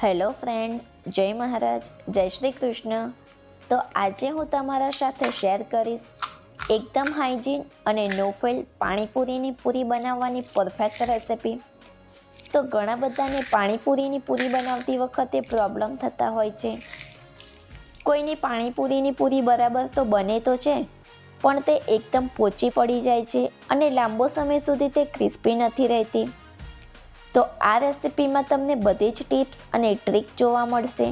Hello friend, જય મહારાજ, જય શ્રી કૃષ્ણ. તો આજે હું તમારા સાથે શેર કરીશ એકદમ હાઇજીન અને નો ફેલ પાણીપુરીની પૂરી બનાવવાની પરફેક્ટ રેસિપી તો ઘણા બધાને પાણીપુરીની પૂરી બનાવતી વખતે પ્રોબ્લેમ થતા હોય છે. કોઈની પાણીપુરીની પૂરી બરાબર તો બને તો છે, પણ તે એકદમ પોચી પડી જાય છે અને લાંબો સમય સુધી તે ક્રિસ્પી નથી રહેતી. તો આ રેસિપીમાં તમને બધી જ ટિપ્સ અને ટ્રીક જોવા મળશે.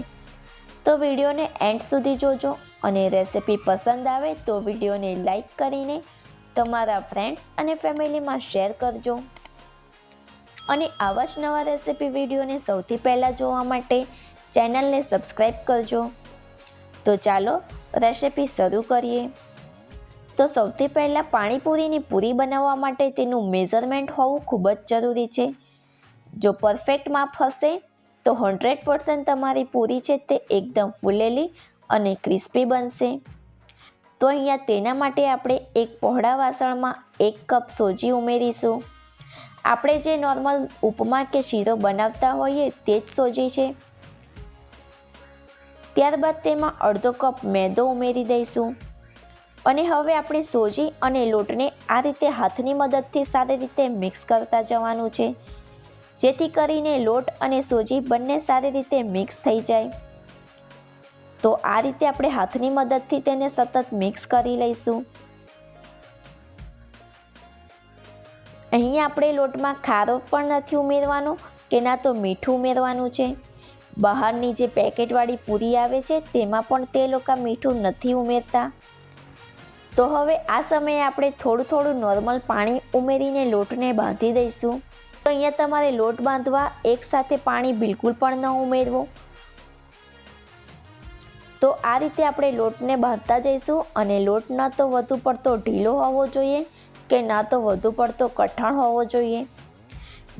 તો વિડીયોને એન્ડ સુધી જોજો અને રેસિપી પસંદ આવે તો વિડીયોને લાઈક કરીને તમારા ફ્રેન્ડ્સ અને ફેમિલીમાં શેર કરજો. અને આવા જ નવા રેસિપી વિડીયોને સૌથી પહેલાં જોવા માટે ચેનલને સબસ્ક્રાઈબ કરજો. તો ચાલો રેસિપી શરૂ કરીએ. તો સૌથી પહેલાં પાણીપુરીની પૂરી બનાવવા માટે તેનું મેઝરમેન્ટ હોવું ખૂબ જ જરૂરી છે. જો પરફેક્ટ માપ હશે તો હંડ્રેડ પર્સન્ટ તમારી પૂરી છે તે એકદમ ફૂલેલી અને ક્રિસ્પી બનશે. તો અહીંયા તેના માટે આપણે એક પહોળા વાસણમાં એક કપ સોજી ઉમેરીશું. આપણે જે નોર્મલ ઉપમા કે શીરો બનાવતા હોઈએ તે જ સોજી છે. ત્યારબાદ તેમાં અડધો કપ મેદો ઉમેરી દઈશું. અને હવે આપણે સોજી અને લોટને આ રીતે હાથની મદદથી સારી રીતે મિક્સ કરતા જવાનું છે. જેથી કરીને લોટ અને સૂજી બંને સારી રીતે મિક્સ થઈ જાય. તો આ રીતે આપણે હાથની મદદથી તેને સતત મિક્સ કરી લઈશું. અહીં આપણે લોટમાં ખારો પણ નથી ઉમેરવાનો કે ના તો મીઠું ઉમેરવાનું છે. બહારની જે પેકેટવાળી પૂરી આવે છે, તેમાં પણ તે લોકો મીઠું નથી ઉમેરતા. તો હવે આ સમયે આપણે થોડું થોડું નોર્મલ પાણી ઉમેરીને લોટને બાંધી દઈશું. તો અહીંયા તમારે લોટ બાંધવા એકસાથે પાણી બિલકુલ પણ ન ઉમેરવું. તો આ રીતે આપણે લોટને બાંધતા જઈશું અને લોટ ન તો વધુ પડતો ઢીલો હોવો જોઈએ કે ના તો વધુ પડતો કઠણ હોવો જોઈએ.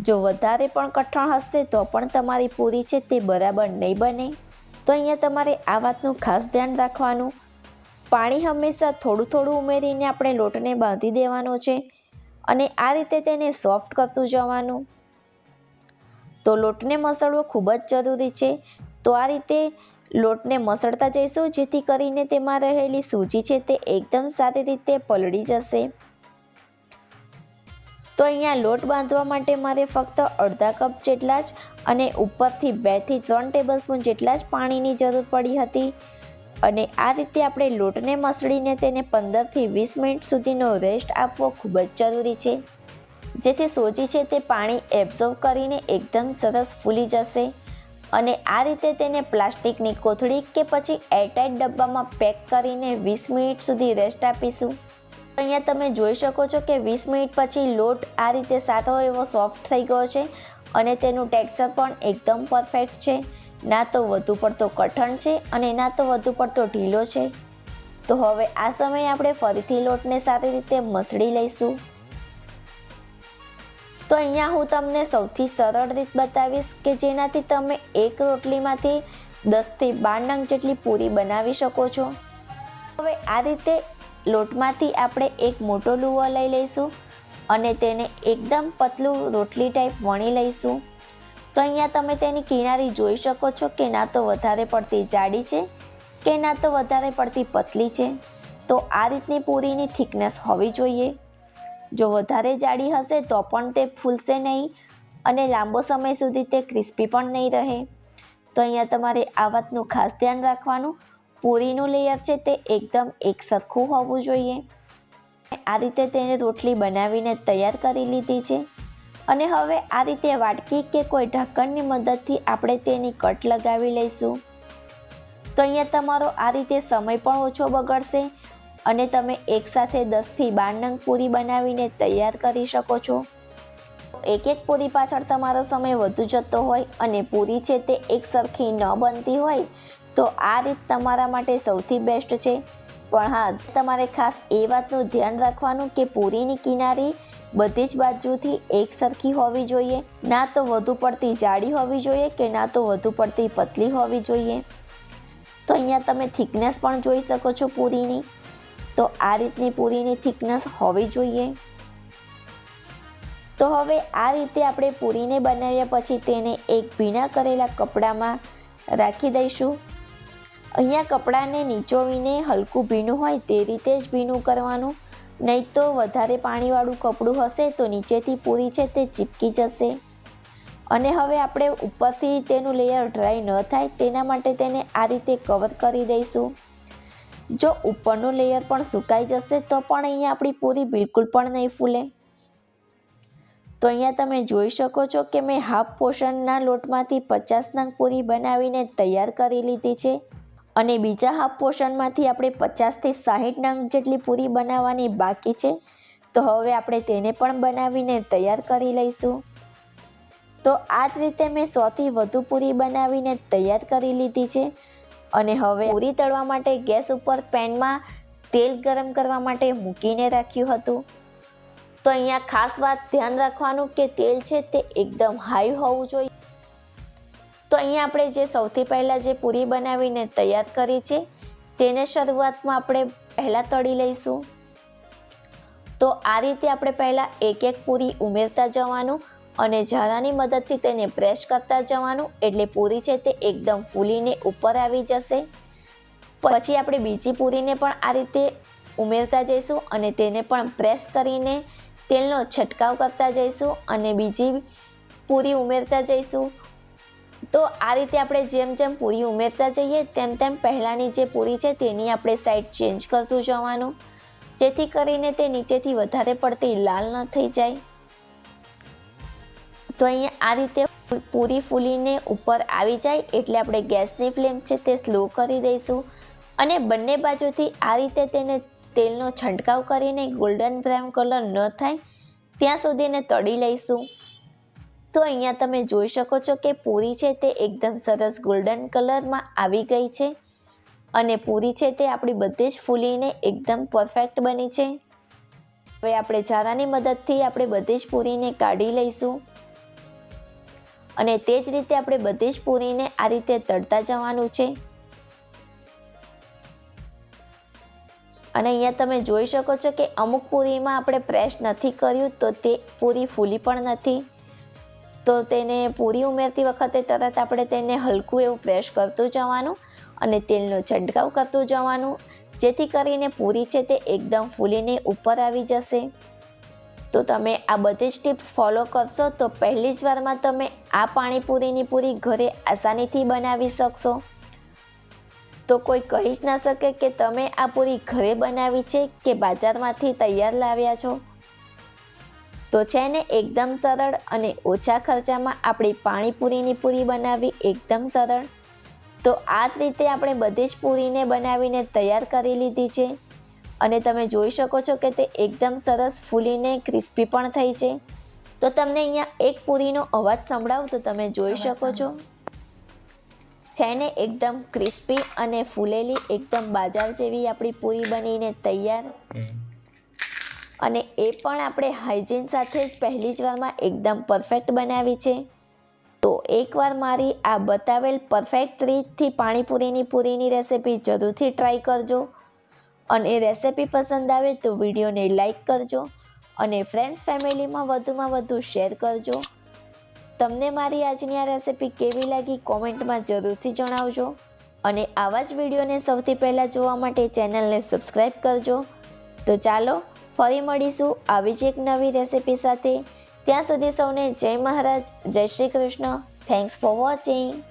જો વધારે પણ કઠણ હશે તો પણ તમારી પૂરી છે તે બરાબર નહીં બને. તો અહીંયા તમારે આ વાતનું ખાસ ધ્યાન રાખવાનું. પાણી હંમેશા થોડું થોડું ઉમેરીને આપણે લોટને બાંધી દેવાનો છે. અને આ રીતે તેને સોફ્ટ કરતું જવાનું. તો લોટને મસળવો ખૂબ જ જરૂરી છે. તો આ રીતે લોટને મસળતા જઈશું, જેથી કરીને તેમાં રહેલી સૂજી છે તે એકદમ સારી રીતે પલળી જશે. તો અહીંયા લોટ બાંધવા માટે મારે ફક્ત અડધા કપ જેટલા જ અને ઉપરથી બેથી ત્રણ ટેબલ સ્પૂન જેટલા જ પાણીની જરૂર પડી હતી. અને આ રીતે આપણે લોટને મસળીને તેને પંદરથી વીસ મિનિટ સુધીનો રેસ્ટ આપવો ખૂબ જ જરૂરી છે. જેથી સોજી છે તે પાણી એબ્ઝોર્વ કરીને એકદમ સરસ ફૂલી જશે અને આ રીતે તેને પ્લાસ્ટિકની કોથળી કે પછી એરટાઇટ ડબ્બામાં પેક કરીને વીસ મિનિટ સુધી રેસ્ટ આપીશું. અહીંયા તમે જોઈ શકો છો કે વીસ મિનિટ પછી લોટ આ રીતે સાતો એવો સોફ્ટ થઈ ગયો છે અને તેનું ટેક્સચર પણ એકદમ પરફેક્ટ છે. ના તો વધુ પડતો કઠણ છે અને ના તો વધુ પડતો ઢીલો છે. તો હવે આ સમયે આપણે ફરીથી લોટને સારી રીતે મસળી લઈશું. તો અહીંયા હું તમને સૌથી સરળ રીત બતાવીશ કે જેનાથી તમે એક રોટલીમાંથી દસથી બાર નંગ જેટલી પૂરી બનાવી શકો છો. હવે આ રીતે લોટમાંથી આપણે એક મોટો લુવો લઈ લઈશું અને તેને એકદમ પતલું રોટલી ટાઈપ વણી લઈશું. તો અહીંયા તમે તેની કિનારી જોઈ શકો છો કે ના તો વધારે પડતી જાડી છે, કે ના તો વધારે પડતી પતલી છે. તો આ રીતની પૂરીની થિકનેસ હોવી જોઈએ. જો વધારે જાડી હશે તો પણ તે ફૂલશે નહીં અને લાંબો સમય સુધી તે ક્રિસ્પી પણ નહીં રહે. તો અહીંયા તમારે આ વાતનું ખાસ ધ્યાન રાખવાનું. પૂરીનું લેયર છે તે એકદમ એકસરખું હોવું જોઈએ. આ રીતે તેને રોટલી બનાવીને તૈયાર કરી લીધી છે. અને હવે આ રીતે વાટકી કે કોઈ ઢક્કણની મદદથી આપણે તેની કટ લગાવી લઈશું. તો અહીંયા તમારો આ રીતે સમય પણ ઓછો બગડશે અને તમે એકસાથે દસથી બાર નંગ પૂરી બનાવીને તૈયાર કરી શકો છો. એક એક પૂરી પાછળ તમારો સમય વધુ જતો હોય અને પૂરી છે તે એક સરખી ન બનતી હોય તો આ રીત તમારા માટે સૌથી બેસ્ટ છે. પણ હા, તમારે ખાસ એ વાતનું ધ્યાન રાખવાનું કે પૂરીની કિનારી બધી જ બાજુથી એક સરખી હોવી જોઈએ. ના તો વધુ પડતી જાડી હોવી જોઈએ કે ના તો વધુ પડતી પતલી હોવી જોઈએ? તો અહીંયા તમે થિકનેસ પણ જોઈ શકો છો પૂરીની. તો આ રીતની પૂરીની થિકનેસ હોવી જોઈએ. તો હવે આ રીતે આપણે પૂરીને બનાવ્યા પછી તેને એક ભીના કરેલા કપડામાં રાખી દઈશું. અહીંયા કપડાને નીચોવીને હલકું ભીનું હોય તે રીતે જ ભીનું કરવાનું. નહીં તો વધારે પાણીવાળું કપડું હશે તો નીચેથી પૂરી છે તે ચીપકી જશે. અને હવે આપણે ઉપરથી તેનું લેયર ડ્રાય ન થાય તેના માટે તેને આ રીતે કવર કરી દઈશું. જો ઉપરનું લેયર પણ સુકાઈ જશે તો પણ અહીંયા આપણી પૂરી બિલકુલ પણ નહીં ફૂલે. તો અહીંયા તમે જોઈ શકો છો કે મેં હાફ પોષણના લોટમાંથી પચાસ નંગ પૂરી બનાવીને તૈયાર કરી લીધી છે. અને બીજા હાફ પોર્શનમાંથી આપણે પચાસથી સાહીઠ નંગ જેટલી પૂરી બનાવવાની બાકી છે. તો હવે આપણે તેને પણ બનાવીને તૈયાર કરી લઈશું. તો આ જ રીતે મેં સોથી વધુ પૂરી બનાવીને તૈયાર કરી લીધી છે. અને હવે પૂરી તળવા માટે ગેસ ઉપર પેનમાં તેલ ગરમ કરવા માટે મૂકીને રાખ્યું હતું. તો અહીંયા ખાસ વાત ધ્યાન રાખવાનું કે તેલ છે તે એકદમ હાઈ હોવું જોઈએ. તો અહીંયા આપણે જે સૌથી પહેલાં જે પૂરી બનાવીને તૈયાર કરી છે, તેને શરૂઆતમાં આપણે પહેલાં તળી લઈશું. તો આ રીતે આપણે પહેલાં એક એક પૂરી ઉમેરતા જવાનું અને ઝારાની મદદથી તેને પ્રેસ કરતા જવાનું, એટલે પૂરી છે તે એકદમ ફૂલીને ઉપર આવી જશે. પછી આપણે બીજી પૂરીને પણ આ રીતે ઉમેરતા જઈશું અને તેને પણ પ્રેસ કરીને તેલનો છંટકાવ કરતા જઈશું અને બીજી પૂરી ઉમેરતા જઈશું. તો આ રીતે આપણે જેમ જેમ પૂરી ઉમેરતા જઈએ, તેમ તેમ પહેલાંની જે પૂરી છે તેની આપણે સાઈડ ચેન્જ કરતું જવાનું. જેથી કરીને તે નીચેથી વધારે પડતી લાલ ન થઈ જાય. તો અહીંયા આ રીતે પૂરી ફૂલીને ઉપર આવી જાય એટલે આપણે ગેસની ફ્લેમ છે તે સ્લો કરી દઈશું. અને બંને બાજુથી આ રીતે તેને તેલનો છંટકાવ કરીને ગોલ્ડન બ્રાઉન કલર ન થાય, ત્યાં સુધીને તળી લઈશું. તો અહીંયા તમે જોઈ શકો છો કે પૂરી છે તે એકદમ સરસ ગોલ્ડન કલરમાં આવી ગઈ છે. અને પૂરી છે તે આપણી બધી જ ફૂલીને એકદમ પરફેક્ટ બની છે. હવે આપણે ઝારાની મદદથી આપણે બધી જ પૂરીને કાઢી લઈશું. અને તે જ રીતે આપણે બધી જ પૂરીને આ રીતે તળતા જવાનું છે. અને અહીંયા તમે જોઈ શકો છો કે અમુક પૂરીમાં આપણે પ્રેસ નથી કર્યું તો તે પૂરી ફૂલી પણ નથી. તો તેને પૂરી ઉમેરતી વખતે તરત આપણે તેને હલકું એવું પ્રેસ કરતું જવાનું અને તેલનો છંટકાવ કરતું જવાનું. જેથી કરીને પૂરી છે તે એકદમ ફૂલીને ઉપર આવી જશે. તો તમે આ બધી જ ટિપ્સ ફોલો કરશો તો પહેલી જ વારમાં તમે આ પાણીપુરીની પૂરી ઘરે આસાનીથી બનાવી શકશો. તો કોઈ કહી જ ના શકે કે તમે આ પૂરી ઘરે બનાવી છે કે બજારમાંથી તૈયાર લાવ્યા છો. તો છે ને એકદમ સરળ અને ઓછા ખર્ચામાં આપણી પાણીપુરીની પૂરી બનાવવી એકદમ સરળ. તો આ જ રીતે આપણે બધી જ પૂરીને બનાવીને તૈયાર કરી લીધી છે. અને તમે જોઈ શકો છો કે તે એકદમ સરસ ફૂલીને ક્રિસ્પી પણ થઈ છે. તો તમને અહીંયા એક પૂરીનો અવાજ સંભળાવું તો તમે જોઈ શકો છો. છે ને એકદમ ક્રિસ્પી અને ફૂલેલી એકદમ બાજાર જેવી આપણી પૂરી બનીને તૈયાર. અને એ પણ આપણે હાઇજીન સાથે જ પહેલી જ વારમાં એકદમ પરફેક્ટ બનાવી છે. તો એકવાર મારી આ બતાવેલ પરફેક્ટ રીતથી પાણીપુરીની પૂરીની રેસિપી જરૂરથી ટ્રાય કરજો. અને રેસિપી પસંદ આવે તો વિડીયોને લાઇક કરજો અને ફ્રેન્ડ્સ ફેમિલીમાં વધુમાં વધુ શેર કરજો. તમને મારી આજની આ રેસિપી કેવી લાગી કોમેન્ટમાં જરૂરથી જણાવજો. અને આવા જ વિડીયોને સૌથી પહેલાં જોવા માટે ચેનલને સબસ્ક્રાઈબ કરજો. તો ચાલો ફરી મળીશું આવી જ એક નવી રેસિપી સાથે. ત્યાં સુધી સૌને જય મહારાજ, જય Shri Krishna. Thanks for watching